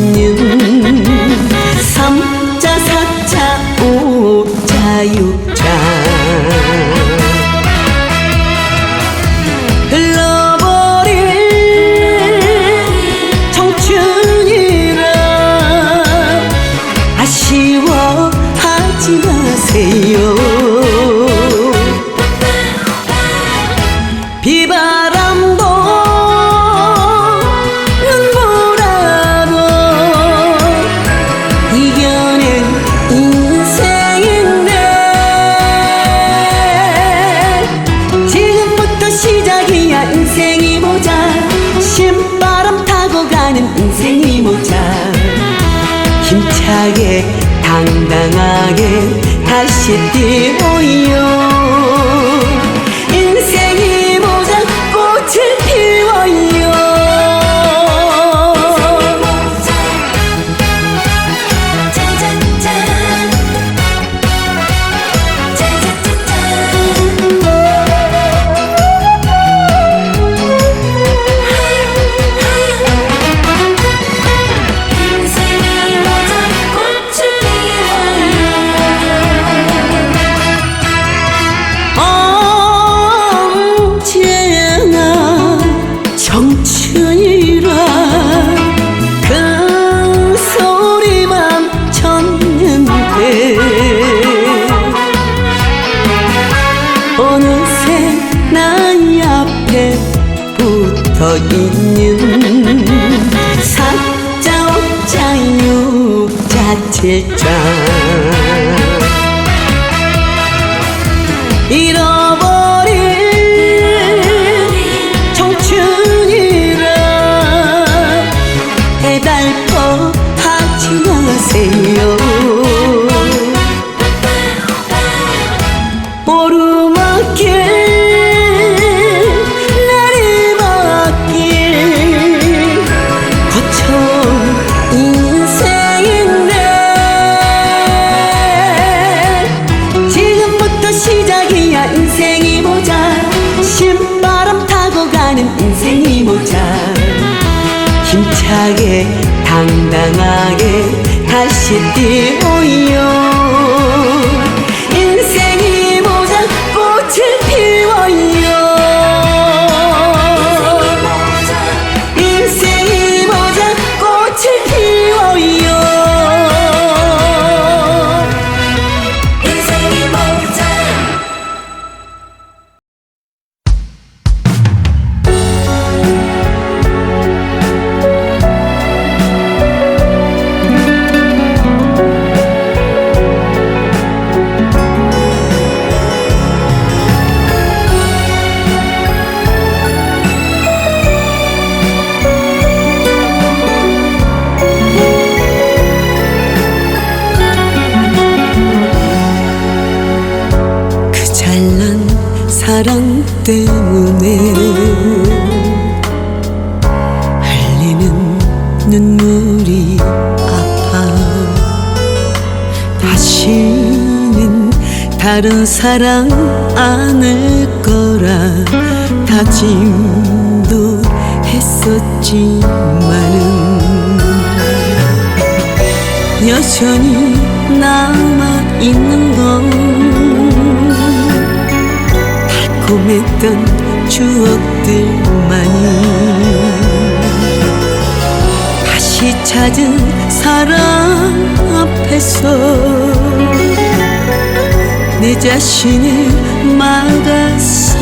những 사칠장 E 다시는 다른 사랑 안을 거라. 다짐도 했었지만은 여전히 남아 있는 건 달콤했던 추억들만이. 다시 찾은 사랑 앞에서 내 자신을 막아서는데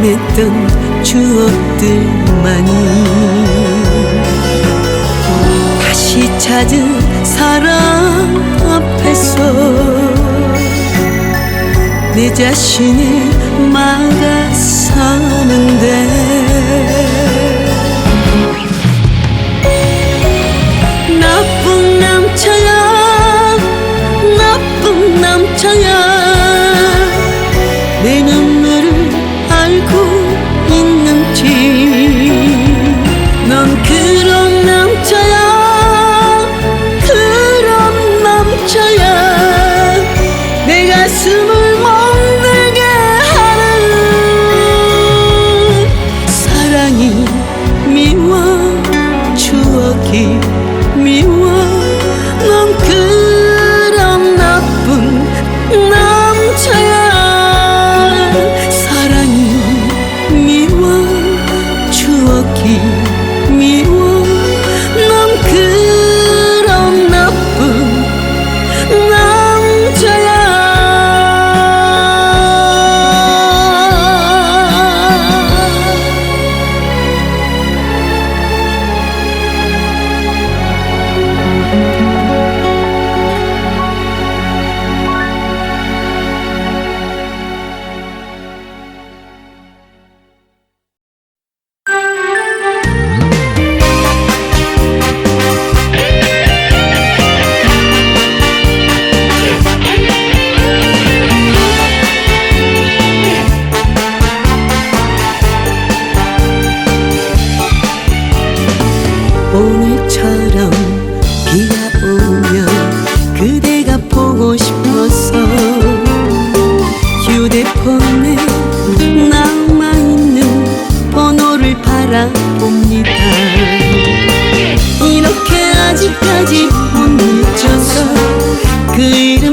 궁금했던 추억들만이 다시 찾은 사랑 앞에서 내 자신을 막아 사는데 그렇게 미워. 넌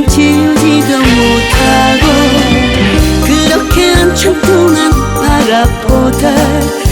지우지도 못하고 그렇게 한참 동안 바라보다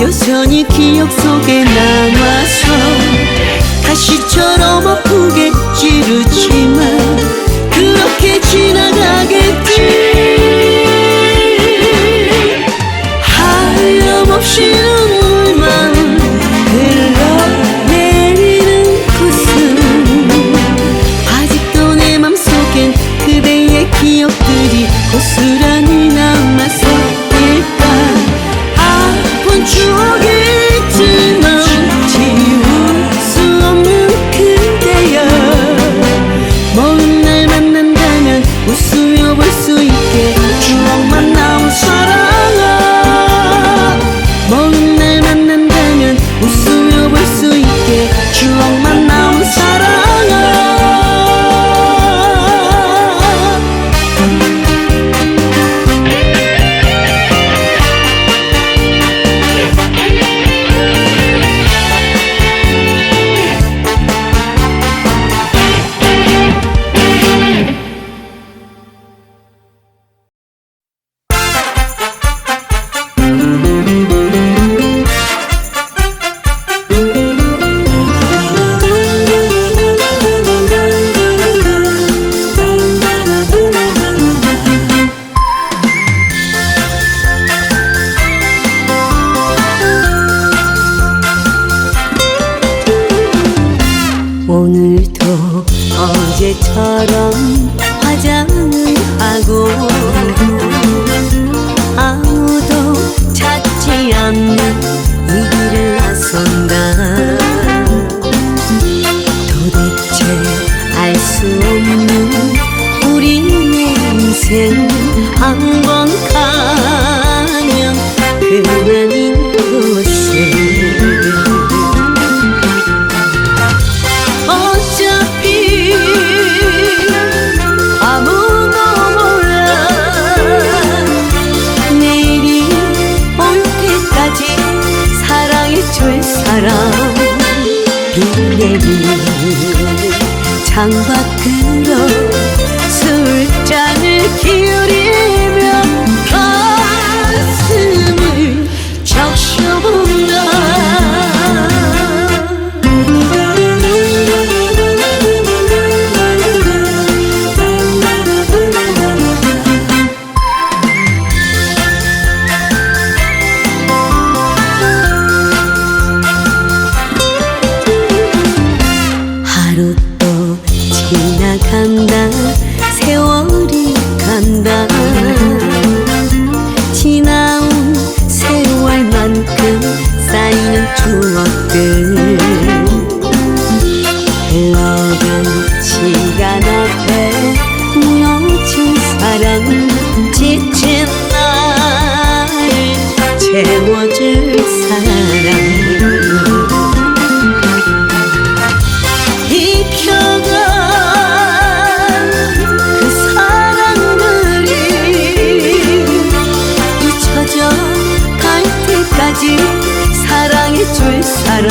여전히 기억 속에 남아서 다시처럼 아프게 찌르지만 그렇게 지나가겠지. 하염없이 눈물만 흘러내리는 구슬. 아직도 내 맘속엔 그대의 기억들이 고스란히 나 선다 창밖으로 사람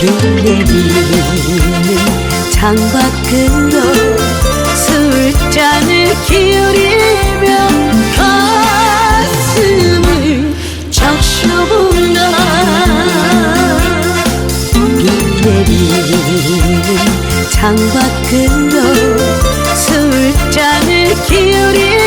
비내리는 장밖으로 술잔을 기울이며 가슴을 적셔본다. 비내리는 장밖으로 술잔을 기울이며